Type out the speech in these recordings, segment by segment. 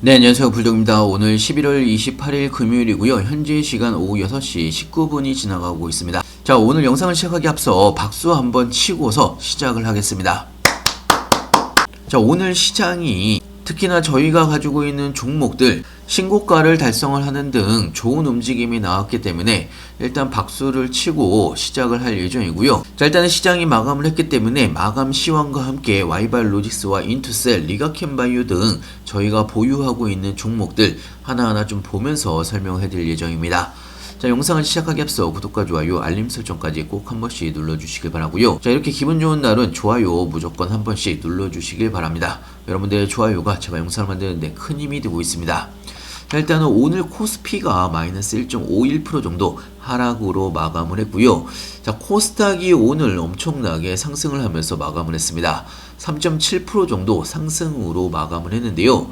네, 안녕하세요. 불독입니다. 오늘 11월 28일 금요일이고요. 현재 시간 오후 6시 19분이 지나가고 있습니다. 자, 오늘 영상을 시작하기 앞서 박수 한번 치고서 시작을 하겠습니다. 자, 오늘 시장이 특히나 저희가 가지고 있는 종목들 신고가를 달성을 하는 등 좋은 움직임이 나왔기 때문에 일단 박수를 치고 시작을 할 예정이고요. 자, 일단은 시장이 마감을 했기 때문에 마감 시황과 함께 와이발 로직스와 인투셀, 리가캔바이오 등 저희가 보유하고 있는 종목들 하나하나 좀 보면서 설명해 드릴 예정입니다. 자, 영상을 시작하기 앞서 구독과 좋아요, 알림 설정까지 꼭 한 번씩 눌러주시길 바라고요. 자, 이렇게 기분 좋은 날은 좋아요 무조건 한 번씩 눌러주시길 바랍니다. 여러분들의 좋아요가 제가 영상을 만드는데 큰 힘이 되고 있습니다. 자, 일단은 오늘 코스피가 마이너스 1.51% 정도 하락으로 마감을 했고요. 자, 코스닥이 오늘 엄청나게 상승을 하면서 마감을 했습니다. 3.7% 정도 상승으로 마감을 했는데요.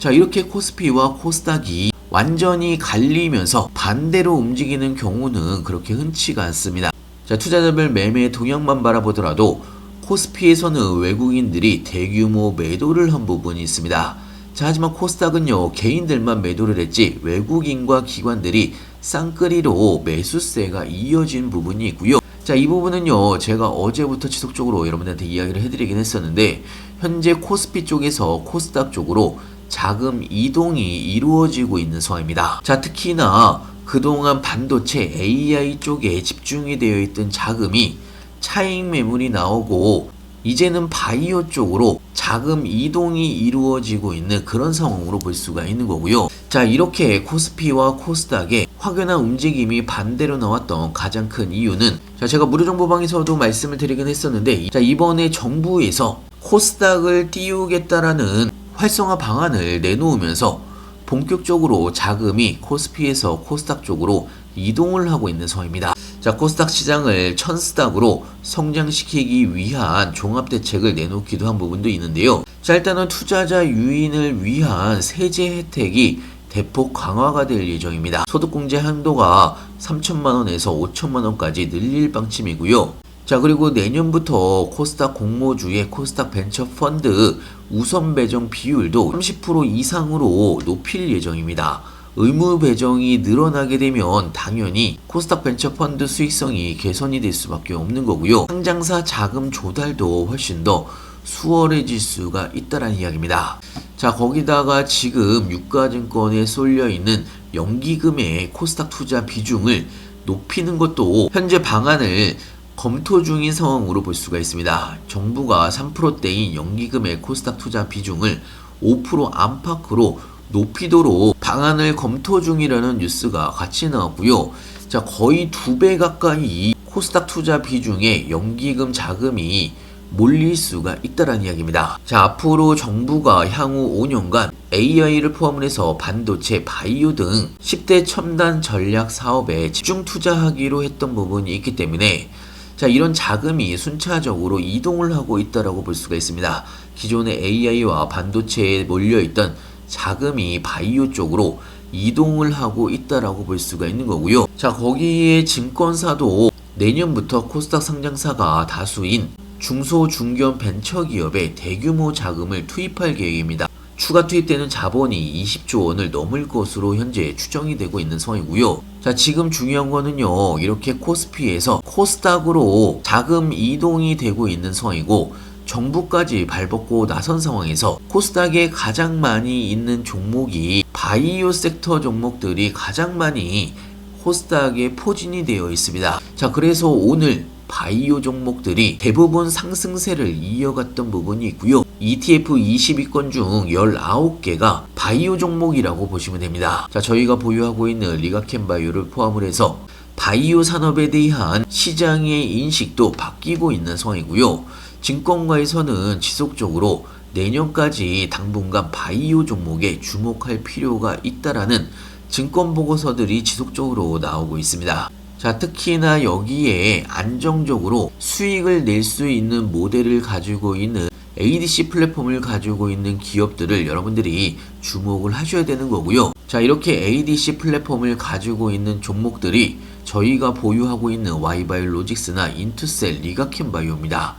자, 이렇게 코스피와 코스닥이 완전히 갈리면서 반대로 움직이는 경우는 그렇게 흔치가 않습니다. 자, 투자자별 매매 동향만 바라보더라도 코스피에서는 외국인들이 대규모 매도를 한 부분이 있습니다. 자, 하지만 코스닥은요, 개인들만 매도를 했지 외국인과 기관들이 쌍끌이로 매수세가 이어진 부분이 있고요. 자, 이 부분은요, 제가 어제부터 지속적으로 여러분들한테 이야기를 해드리긴 했었는데, 현재 코스피 쪽에서 코스닥 쪽으로 자금 이동이 이루어지고 있는 상황입니다. 자, 특히나 그동안 반도체 AI 쪽에 집중이 되어 있던 자금이 차익 매물이 나오고 이제는 바이오 쪽으로 자금 이동이 이루어지고 있는 그런 상황으로 볼 수가 있는 거고요. 자, 이렇게 코스피와 코스닥의 확연한 움직임이 반대로 나왔던 가장 큰 이유는 자, 제가 무료정보방에서도 말씀을 드리긴 했었는데 자, 이번에 정부에서 코스닥을 띄우겠다라는 활성화 방안을 내놓으면서 본격적으로 자금이 코스피에서 코스닥 쪽으로 이동을 하고 있는 상황입니다. 자, 코스닥 시장을 천스닥으로 성장시키기 위한 종합대책을 내놓기도 한 부분도 있는데요. 자, 일단은 투자자 유인을 위한 세제 혜택이 대폭 강화가 될 예정입니다. 소득공제 한도가 3천만원에서 5천만원까지 늘릴 방침이고요. 자, 그리고 내년부터 코스닥 공모주의 코스닥 벤처 펀드 우선 배정 비율도 30% 이상으로 높일 예정입니다. 의무 배정이 늘어나게 되면 당연히 코스닥 벤처 펀드 수익성이 개선이 될 수밖에 없는 거고요. 상장사 자금 조달도 훨씬 더 수월해질 수가 있다는 이야기입니다. 자, 거기다가 지금 유가증권에 쏠려 있는 연기금의 코스닥 투자 비중을 높이는 것도 현재 방안을 검토 중인 상황으로 볼 수가 있습니다. 정부가 3%대인 연기금의 코스닥 투자 비중을 5% 안팎으로 높이도록 방안을 검토 중이라는 뉴스가 같이 나왔고요. 자, 거의 두 배 가까이 코스닥 투자 비중에 연기금 자금이 몰릴 수가 있다는 이야기입니다. 자, 앞으로 정부가 향후 5년간 AI를 포함해서 반도체, 바이오 등 10대 첨단 전략 사업에 집중 투자하기로 했던 부분이 있기 때문에 자, 이런 자금이 순차적으로 이동을 하고 있다라고 볼 수가 있습니다. 기존의 AI와 반도체에 몰려 있던 자금이 바이오 쪽으로 이동을 하고 있다라고 볼 수가 있는 거고요. 자, 거기에 증권사도 내년부터 코스닥 상장사가 다수인 중소 중견 벤처 기업에 대규모 자금을 투입할 계획입니다. 추가 투입되는 자본이 20조 원을 넘을 것으로 현재 추정이 되고 있는 상황이고요. 자, 지금 중요한 거는요. 이렇게 코스피에서 코스닥으로 자금 이동이 되고 있는 상황이고 정부까지 발벗고 나선 상황에서 코스닥에 가장 많이 있는 종목이 바이오 섹터 종목들이 가장 많이 코스닥에 포진이 되어 있습니다. 자, 그래서 오늘 바이오 종목들이 대부분 상승세를 이어갔던 부분이 있고요. ETF 22건 중 19개가 바이오 종목이라고 보시면 됩니다. 자, 저희가 보유하고 있는 리가캔 바이오를 포함을 해서 바이오 산업에 대한 시장의 인식도 바뀌고 있는 상황이고요. 증권가에서는 지속적으로 내년까지 당분간 바이오 종목에 주목할 필요가 있다라는 증권 보고서들이 지속적으로 나오고 있습니다. 자, 특히나 여기에 안정적으로 수익을 낼 수 있는 모델을 가지고 있는 ADC 플랫폼을 가지고 있는 기업들을 여러분들이 주목을 하셔야 되는 거고요. 자, 이렇게 ADC 플랫폼을 가지고 있는 종목들이 저희가 보유하고 있는 와이바이 로직스나 인투셀, 리가캔바이오입니다.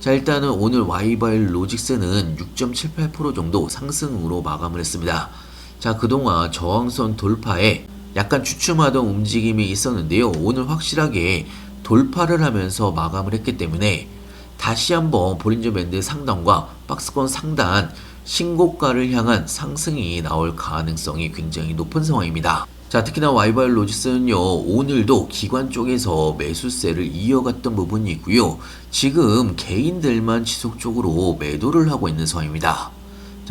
자, 일단은 오늘 와이바일 로직스는 6.78% 정도 상승으로 마감을 했습니다. 자, 그동안 저항선 돌파에 약간 주춤하던 움직임이 있었는데요. 오늘 확실하게 돌파를 하면서 마감을 했기 때문에 다시 한번 볼린저 밴드 상단과 박스권 상단 신고가를 향한 상승이 나올 가능성이 굉장히 높은 상황입니다. 자, 특히나 와이바일 로지스는요, 오늘도 기관 쪽에서 매수세를 이어갔던 부분이 있고요. 지금 개인들만 지속적으로 매도를 하고 있는 상황입니다.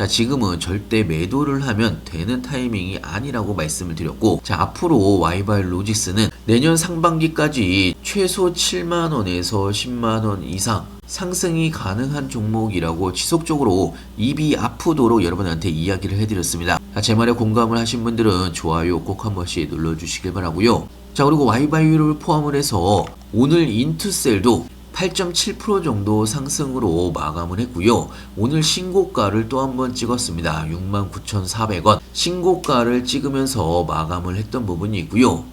자, 지금은 절대 매도를 하면 되는 타이밍이 아니라고 말씀을 드렸고, 자, 앞으로 와이바일 로지스는 내년 상반기까지 최소 7만원에서 10만원 이상 상승이 가능한 종목이라고 지속적으로 입이 아프도록 여러분한테 이야기를 해드렸습니다. 자, 제 말에 공감을 하신 분들은 좋아요 꼭 한 번씩 눌러주시길 바라고요. 자, 그리고 와이바이유를 포함을 해서 오늘 인투셀도 8.7% 정도 상승으로 마감을 했고요. 오늘 신고가를 또 한 번 찍었습니다. 69,400원. 신고가를 찍으면서 마감을 했던 부분이 있고요.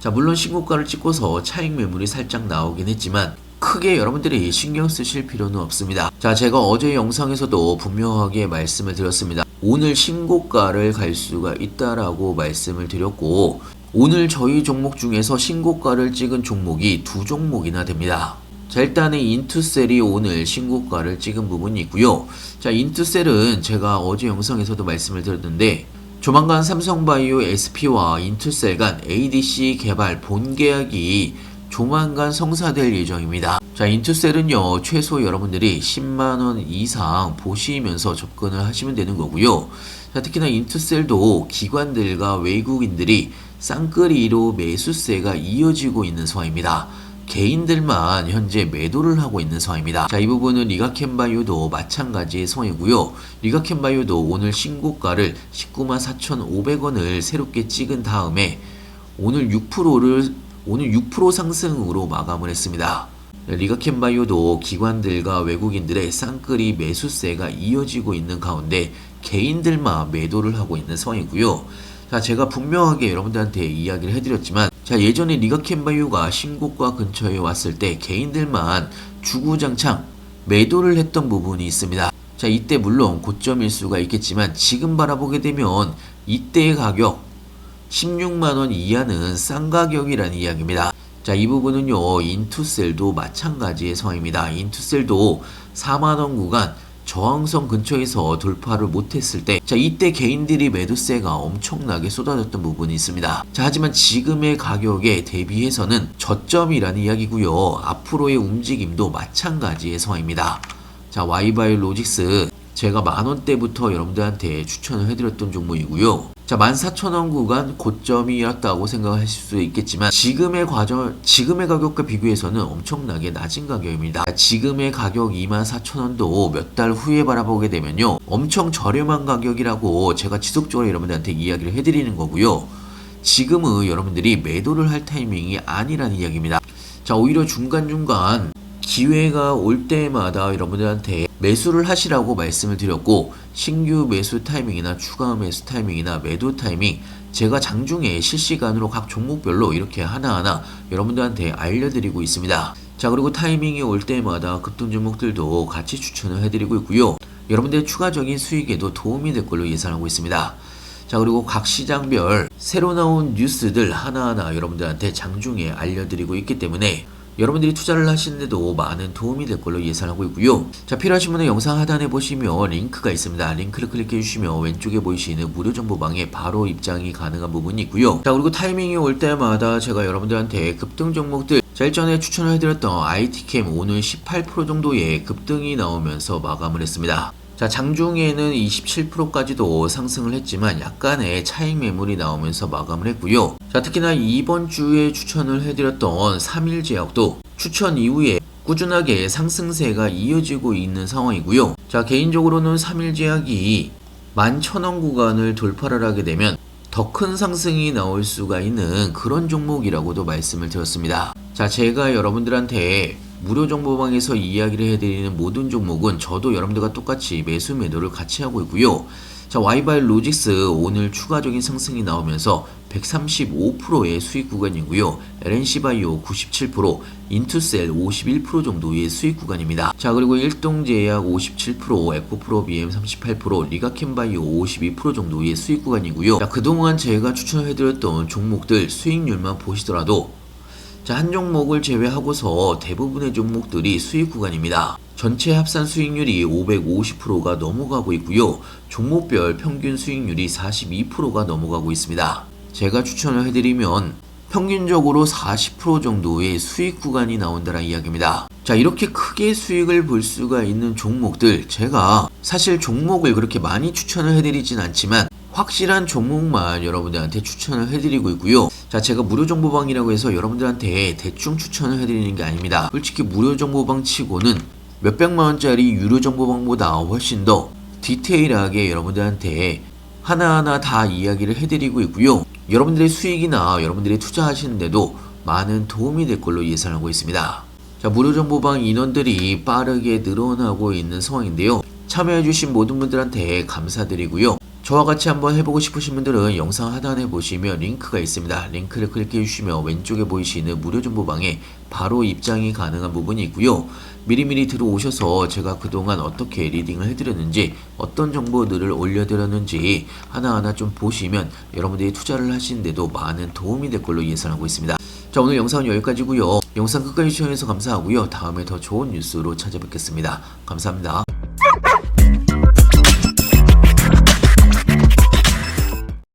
자, 물론 신고가를 찍고서 차익 매물이 살짝 나오긴 했지만 크게 여러분들이 신경 쓰실 필요는 없습니다. 자, 제가 어제 영상에서도 분명하게 말씀을 드렸습니다. 오늘 신고가를 갈 수가 있다라고 말씀을 드렸고 오늘 저희 종목 중에서 신고가를 찍은 종목이 두 종목이나 됩니다. 자, 일단은 인투셀이 오늘 신고가를 찍은 부분이 있고요. 자, 인투셀은 제가 어제 영상에서도 말씀을 드렸는데 조만간 삼성바이오 SP와 인투셀 간 ADC 개발 본계약이 조만간 성사될 예정입니다. 자, 인투셀은요, 최소 여러분들이 10만원 이상 보시면서 접근을 하시면 되는 거고요. 자, 특히나 인투셀도 기관들과 외국인들이 쌍끌이로 매수세가 이어지고 있는 상황입니다. 개인들만 현재 매도를 하고 있는 상황입니다. 자, 이 부분은 리가캔바이오도 마찬가지의 상황이고요. 리가캔바이오도 오늘 신고가를 19만 4,500원을 새롭게 찍은 다음에 오늘 6%를 오늘 6% 상승으로 마감을 했습니다. 리가캔바이오도 기관들과 외국인들의 쌍끌이 매수세가 이어지고 있는 가운데 개인들만 매도를 하고 있는 상황이고요. 자, 제가 분명하게 여러분들한테 이야기를 해드렸지만, 자, 예전에 리가 캔바이오가 신고가 근처에 왔을 때 개인들만 주구장창 매도를 했던 부분이 있습니다. 자, 이때 물론 고점일 수가 있겠지만, 지금 바라보게 되면 이때의 가격 16만원 이하는 싼 가격이라는 이야기입니다. 자, 이 부분은요, 인투셀도 마찬가지의 상황입니다. 인투셀도 4만원 구간 저항선 근처에서 돌파를 못했을 때, 자, 이때 개인들이 매도세가 엄청나게 쏟아졌던 부분이 있습니다. 자, 하지만 지금의 가격에 대비해서는 저점이라는 이야기고요. 앞으로의 움직임도 마찬가지의 상황입니다. 자, 와이바이 로직스 제가 만원대부터 여러분들한테 추천을 해드렸던 종목이고요. 자, 14,000원 구간 고점이었다고 생각하실 수 있겠지만 지금의 과정, 지금의 가격과 비교해서는 엄청나게 낮은 가격입니다. 지금의 가격 24,000원도 몇 달 후에 바라보게 되면요. 엄청 저렴한 가격이라고 제가 지속적으로 여러분들한테 이야기를 해 드리는 거고요. 지금은 여러분들이 매도를 할 타이밍이 아니라는 이야기입니다. 자, 오히려 중간중간 기회가 올 때마다 여러분들한테 매수를 하시라고 말씀을 드렸고 신규 매수 타이밍이나 추가 매수 타이밍이나 매도 타이밍 제가 장중에 실시간으로 각 종목별로 이렇게 하나하나 여러분들한테 알려드리고 있습니다. 자 그리고 타이밍이 올 때마다 급등 종목들도 같이 추천을 해드리고 있고요. 여러분들의 추가적인 수익에도 도움이 될 걸로 예상하고 있습니다. 자 그리고 각 시장별 새로 나온 뉴스들 하나하나 여러분들한테 장중에 알려드리고 있기 때문에 여러분들이 투자를 하시는데도 많은 도움이 될 걸로 예상하고 있고요. 자 필요하신 분은 영상 하단에 보시면 링크가 있습니다. 링크를 클릭해 주시면 왼쪽에 보이시는 무료 정보방에 바로 입장이 가능한 부분이 있고요. 자 그리고 타이밍이 올 때마다 제가 여러분들한테 급등 종목들 자 일전에 추천을 해드렸던 IT캠 오늘 18% 정도의 급등이 나오면서 마감을 했습니다. 자, 장중에는 27%까지도 상승을 했지만 약간의 차익 매물이 나오면서 마감을 했고요. 자, 특히나 이번 주에 추천을 해드렸던 3일 제약도 추천 이후에 꾸준하게 상승세가 이어지고 있는 상황이고요. 자, 개인적으로는 3일 제약이 11,000원 구간을 돌파를 하게 되면 더 큰 상승이 나올 수가 있는 그런 종목이라고도 말씀을 드렸습니다. 자, 제가 여러분들한테 무료 정보방에서 이야기를 해드리는 모든 종목은 저도 여러분들과 똑같이 매수 매도를 같이 하고 있고요. 자, 와이바이 로직스 오늘 추가적인 상승이 나오면서 135%의 수익 구간이고요. LNC바이오 97%, 인투셀 51% 정도의 수익 구간입니다. 자, 그리고 일동제약 57%, 에코프로비엠 38%, 리가캠 바이오 52% 정도의 수익 구간이고요. 자, 그동안 제가 추천해 드렸던 종목들 수익률만 보시더라도 자, 한 종목을 제외하고서 대부분의 종목들이 수익 구간입니다. 전체 합산 수익률이 550%가 넘어가고 있고요. 종목별 평균 수익률이 42%가 넘어가고 있습니다. 제가 추천을 해드리면 평균적으로 40% 정도의 수익 구간이 나온다는 이야기입니다. 자, 이렇게 크게 수익을 볼 수가 있는 종목들, 제가 사실 종목을 그렇게 많이 추천을 해드리진 않지만 확실한 종목만 여러분들한테 추천을 해드리고 있고요. 자, 제가 무료 정보방이라고 해서 여러분들한테 대충 추천을 해드리는 게 아닙니다. 솔직히 무료 정보방 치고는 몇백만 원짜리 유료 정보방보다 훨씬 더 디테일하게 여러분들한테 하나하나 다 이야기를 해드리고 있고요. 여러분들의 수익이나 여러분들이 투자하시는데도 많은 도움이 될 걸로 예상하고 있습니다. 자, 무료 정보방 인원들이 빠르게 늘어나고 있는 상황인데요. 참여해주신 모든 분들한테 감사드리고요. 저와 같이 한번 해보고 싶으신 분들은 영상 하단에 보시면 링크가 있습니다. 링크를 클릭해 주시면 왼쪽에 보이시는 무료 정보방에 바로 입장이 가능한 부분이 있고요. 미리미리 들어오셔서 제가 그동안 어떻게 리딩을 해드렸는지 어떤 정보들을 올려드렸는지 하나하나 좀 보시면 여러분들이 투자를 하시는데도 많은 도움이 될 걸로 예상하고 있습니다. 자 오늘 영상은 여기까지고요. 영상 끝까지 시청해서 감사하고요. 다음에 더 좋은 뉴스로 찾아뵙겠습니다. 감사합니다.